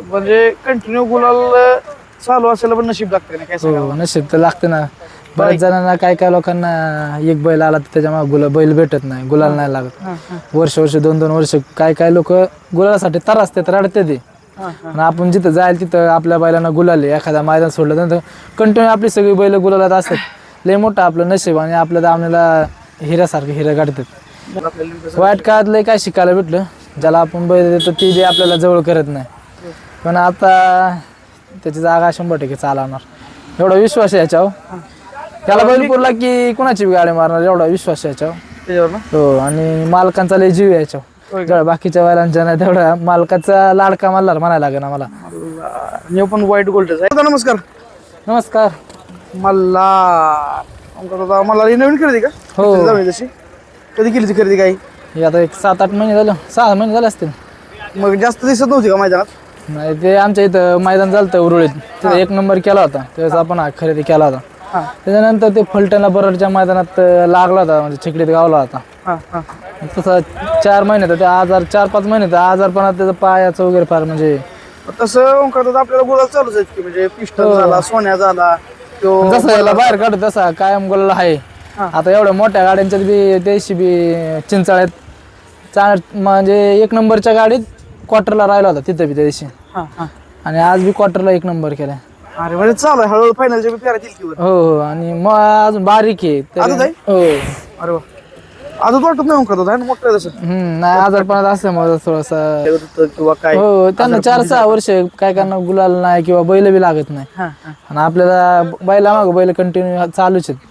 म्हणजे कंटिन्यू गुलाल चालू असेल पण नशीब लागते ना काय हो नशीब तर लागते ना. बऱ्याच जणांना काय काय लोकांना एक बैल आला तर त्याच्या गुला बैल भेटत नाही गुलाल नाही लागत. हा, हा, वर्ष वर्ष दोन दोन वर्ष काय काय लोक गुलालासाठी तर रडते ते. हा, हा. आणि आपण जिथं जाईल तिथं आपल्या बैलांना गुलाले एखादा मैदान सोडलं तर कंटिन्यू आपली सगळी बैल गुलालात असतात. लय मोठं आपलं नशीब आणि आपल्या दामण्याला हिऱ्यासारखं हिरा काढतात आपल्याला वाईट काळात लय काय शिकायला भेटलं. ज्याला आपण बैल देतो ती बी आपल्याला जवळ करत नाही. पण आता त्याची जागा शंभर टक्के चालवणार. एवढा विश्वास आहे याच्यावर. त्याला बैल पुरला की कुणाची बी गाडी मारणार एवढा विश्वास आहे याच्यावर. त्याच्यावर ना? हो आणि मालकांचा लय जीव आहे याच्यावर. जेवढा बाकीच्या बैलांच्या नाही तेवढा मालकाचा लाडका मल्हार म्हणायला लागेल आम्हाला. हे पण वाईट गोल्ड नमस्कार. नमस्कार. दादा मला ही नवीन खरेदी का? हो. किती जाऊन तशी. कधी केली ती खरेदी काही हे आता एक सात आठ महिने झालं सहा महिने झाले असतील. मग जास्त दिसत नव्हती का मैदानात? नाही ते आमच्या इथं मैदान झालं उरुळीत. तिथं एक नंबर केला होता. त्यावेळेस आपण हा खरेदी केला होता. हा. त्याच्यानंतर ते फलटणला बरडच्या मैदानात अं, लागला होता म्हणजे चिकडीत गावला होता. हा हा. तसं चार महिने तर ते आजार चार पाच महिने तर आजारपणात त्याचं पायाचं वगैरे फार म्हणजे तसं आपल्याला गुलाल चालूच आहेत की म्हणजे पिस्टल झाला सोन्या झाला तो जसं याला बाहेर काढतो तसा कायम गोला आहे. हा. आता एवढ्या मोठ्या गाड्यांच्यात बी त्याशी बी चिंचाळ्यात चा म्हणजे एक नंबरच्या गाडीत क्वार्टरला राहिला होता तिथं बी त्या दिवशी. हा हा. आणि आज बी क्वार्टरला एक नंबर केलाय. अरे म्हणजे चालू आहे. हळूहळू फायनलच्या की. हो हो. आणि मग अजून बारीक आहे. तरी- अजून आहे? हो. अरे वा. अजून वाटत नाही ओंकार दादा है ना? मोठं आहे तसं. हम्म नाही आजारपणात असल्यामुळे थोडासा होतं किंवा काय? हो त्यांना चार सहा वर्ष काय करणार गुलाल नाही किंवा बैल बी लागत नाही. हा हा. आणि आपल्याला बैला माग बैल कंटिन्यू चालूच आहेत.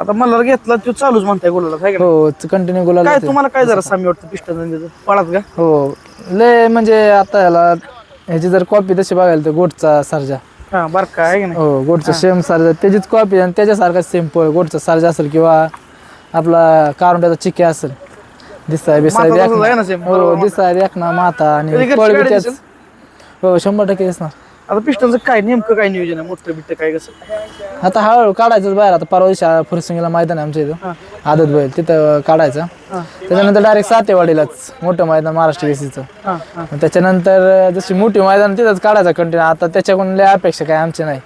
आता मला घेतला तो चालूच म्हणताय गुलाला काय हो कंटिन्यू गुलाल काय तुम्हाला काय जरा सामी वाटतं पिस्टन पळात का? हो. लय म्हणजे आता याला ह्याची जर कॉपी तशी बघायला तर गोटचा सर्जा. हा बर काय आहे की नाही? हो गोटचा सेम सर्जा. त्याचीच कॉपी आणि त्याच्यासारखा सेम पळ गोटचा सर्जा असेल किंवा आपला कारुंड्याचा चिके असेल. दिसाय बिसाय माता एक तसंच आहे ना same. हो दिसाय एक ना माता कधी आणि घरची पळ बी गाडी त्याच दिसेल? हो शंभर टक्के दिसणार. आता पिस्टनचं काय नेमकं काय नियोजन आहे? मोठं बिट्ट काय कसं? आता हळूहळू काढायचं बाहेर. आता परवा दिवशी फुरसिंगला मैदान आहे आमच्या इथं. आदत बैल तिथं काढायचं. त्याच्यानंतर डायरेक्ट सातेवाडीलाच मोठं मैदान महाराष्ट्र केसीचं. हा हा. मग त्याच्यानंतर जशी मोठी मैदान तिथंच काढायचं कंटिन्यू आता त्याच्याकडून लय अपेक्षा काय आमची नाही.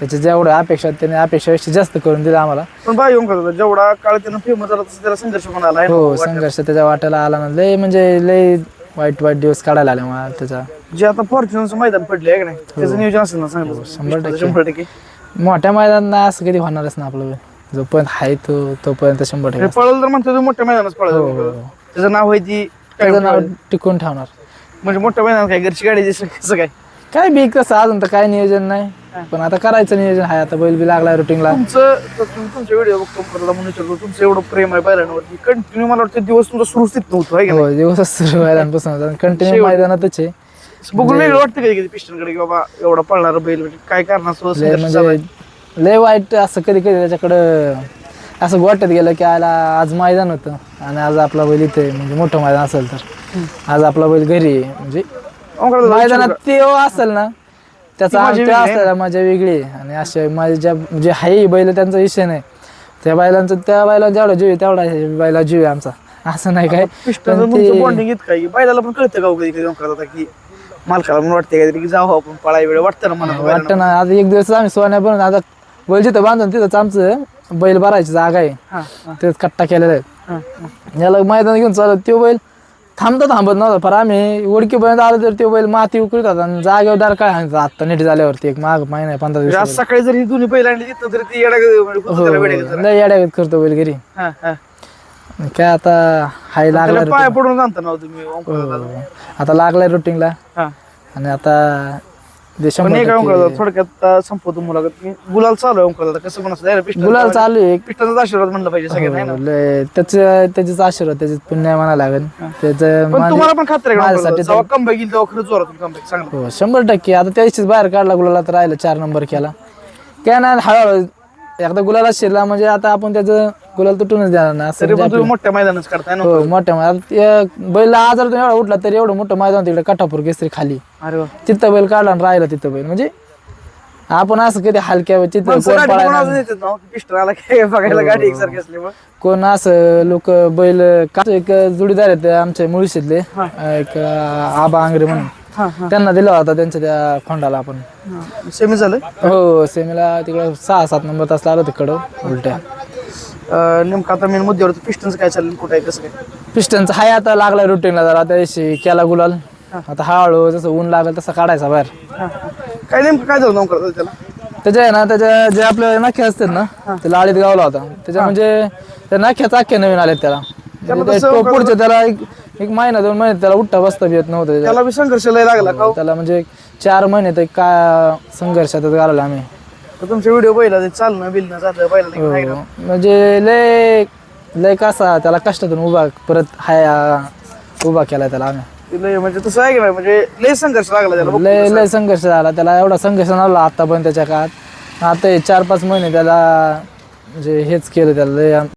त्याच्या जेवढ्या अपेक्षा आहेत, त्याने अपेक्षापेक्षा जास्त करून दिलं आम्हाला. पण बाय येऊन करतो जेवढा काळ त्यानं फेमस झाला तसं त्याला संघर्ष पण आला आहे हो संघर्ष त्याच्या वाट्याला आला ना. लय म्हणजे लय वाईट वाईट दिवस काढायला आले मला त्याचा. जे आता फॉर्च्युनरचं मैदान पडले आहे की नाही? त्याचं नियोजन असेल ना चांगलं हो. शंभर टक्के. शंभर टक्के. मोठ्या मैदानात असं कधी होणारच ना आपलं. जोपर्यंत आहे तो तोपर्यंत शंभर टक्के हे पळलं तर म्हणतो तो मोठ्या मैदानात हो, पळायला हो. त्याचं नाव आहे ती काय त्याचं नाव टिकून ठेवणार. म्हणजे मोठ्या मैदानात काय घरची गाडी दिसली कसं काय? काय बी तसं अजून तर काय नियोजन नाही. पण आता करायचं नियोजन आहे. आता बैल बी लागलाय रुटीनला तुमचं तुमचे व्हिडिओ बघतो करला म्हणून विचारतो तुमचं एवढं प्रेम आहे बैलांवरती. कंटिन्यू मला वाटतं दिवस तुमचा सुरू स्थित नव्हतं आहे का हो दिवसच सुरू मैदानपासून कंटिन्यू मैदानातच आहे? बघून वेगळं वाटतं कधी कधी पिस्टनकडे की बाबा एवढा पळणारा बैल म्हणजे काय करणार लय म्हणजे लय वाईट असं कधी कधी त्याच्याकडं असं वाटत गेलं की आला आज मैदान होतं आणि आज आपला बैल इथे म्हणजे मोठं मैदान असेल तर. आज आपला बैल घरी आहे. म्हणजे मैदानात ते असेल ना त्याचा मजा वेगळी आहे. असतं मजा वेगळी आहे. आणि असे माझे ज्या जे आहे बैल त्यांचा विषय नाही. त्या बैलांचं त्या बैला जेवढा जीव आहे तेवढा ह्या बैला जीव आहे आमचा. असं नाही काय. पण तुमचं बॉन्डिंग येत काय बैलाला पण कळतं का हो कधी कधी की मालकाला पण वाटते काहीतरी की जाऊ आपण पळाय वेळ वाटतं ना मला वाटतं ना. आता एक दिवस आम्ही सोन्या आता बैल जिथं बांधून तिथंच आमचं बैल भरायची जागा आहे. हा हा. तेच कट्टा केलेला आहे. हा याला मैदान घेऊन चालत तो बैल थांबता थांबत नव्हता पर आम्ही उडकीपर्यंत आलो तर तो बैल माती उकळीत होता. आणि जागेवर दार काय आत्ता नीट झाल्यावरती एक माग महिना पंधरा म्हणजे दिवस सकाळी जर ही दोन्ही बैल आणली तिथं तरी ती येडा म्हणजे घेतात. लय येड्यागत करतो बैल घरी. हा हा. काय आता हाय लागला त्याला पाया पडून जाणता ना हो तुम्ही दादा. routine. आता लागलाय रुटीनला हा. आणि आता शंभर टक्के- थोडक्यात आता संपवतो मुलाखत. मी गुलाल चालू आहे ओंकार दादा. कसं पण असं पिस्टन गुलाल चालू आहे. पिस्टनचा आशीर्वाद म्हणलं पाहिजे सगळ्यांना है ना? हो, लय त्याच त्याचीच आशीर्वाद त्याचे पुण्य म्हणा लागेल. त्याचं पण तुम्हाला पण खात्री आहे का ओंकार माझ्यासाठी दादा? जेव्हा कमबॅक येईल तेव्हा खरंच जोरातून कमबॅक चांगलं. हो शंभर टक्के. आता त्या दिवशीच बाहेर काढला गुलाला तर राहिलं चार नंबर केला. काय ना हळूहळू एकदा गुलाला शिरला म्हणजे आता आपण त्याचं गुलाल तुटूनच देणार ना असं तरी म्हणजे तुम्ही मोठ्या मैदानच काढताय ना हो मोठ्या मैदानात बैल आजार एवढा उठला तरी एवढं मोठं मैदान तिकडे कटापूर केसरी खाली. अरे वा. तिथं बैल काढला आणि राहिला तिथं बैल. म्हणजे आपण असं कधी हलक्या तिथं कोण गाडी बघून पळायला अजून येतात ना पिस्टन आला काय बघायला हो, गाडी एकसारखी असल्यामुळे कोण असं लोक बैल का एक जोडीदार आहेत आमचे मुळशीतले एक आबा आंगरे म्हणून. हा हा. त्यांना दिला होता त्यांच्या त्या खोंडाला आपण. हा. सेमी झालं? हो सेमीला तिकडं सहा सात नंबर तास लागला तिकडं उलट्या. अं, नेमकं आता मेन मुद्द्यावर पिस्टनचं काय चालेल कुठं आहे कसं काय? पिस्टनचा हाय आता लागलाय रुटीनला जरा. त्या दिवशी केला गुलाल. आता हळूहळू जसं ऊन लागेल तसं काढायचा बाहेर. हा, हा. काय नेमकं काय झालं नोकर त्याला? त्याच्या आहे ना त्याच्या जे आपल्या नाखे असतात ना त्याला आळीत गावला होता. त्याच्या म्हणजे त्या नाख्याचा अख्खे नवीन आलेत त्याला. म्हणजे ते तसं टो- पुढचे त्याला एक एक महिना दोन महिने त्याला उठता बसता बी येत नव्हतं. त्याला बी संघर्ष लय लागला का हो? त्याला म्हणजे चार महिने ते का संघर्षातच घालवला आम्ही तर तुमचे व्हिडिओ पहिला ते चालणं बिलणं झालं पहिला नाही का, नाही का? हो. म्हणजे लय लय कसा त्याला कष्टातून उभा परत हाय उभा केला त्याला आम्ही ते लय म्हणजे तसं आहे की नाही म्हणजे लय संघर्ष लागला त्याला लय लय संघर्ष झाला त्याला एवढा संघर्ष नव्हता आता पण त्याच्या काळात आता हे चार पाच महिने त्याला म्हणजे हेच केलं त्याला लय आम-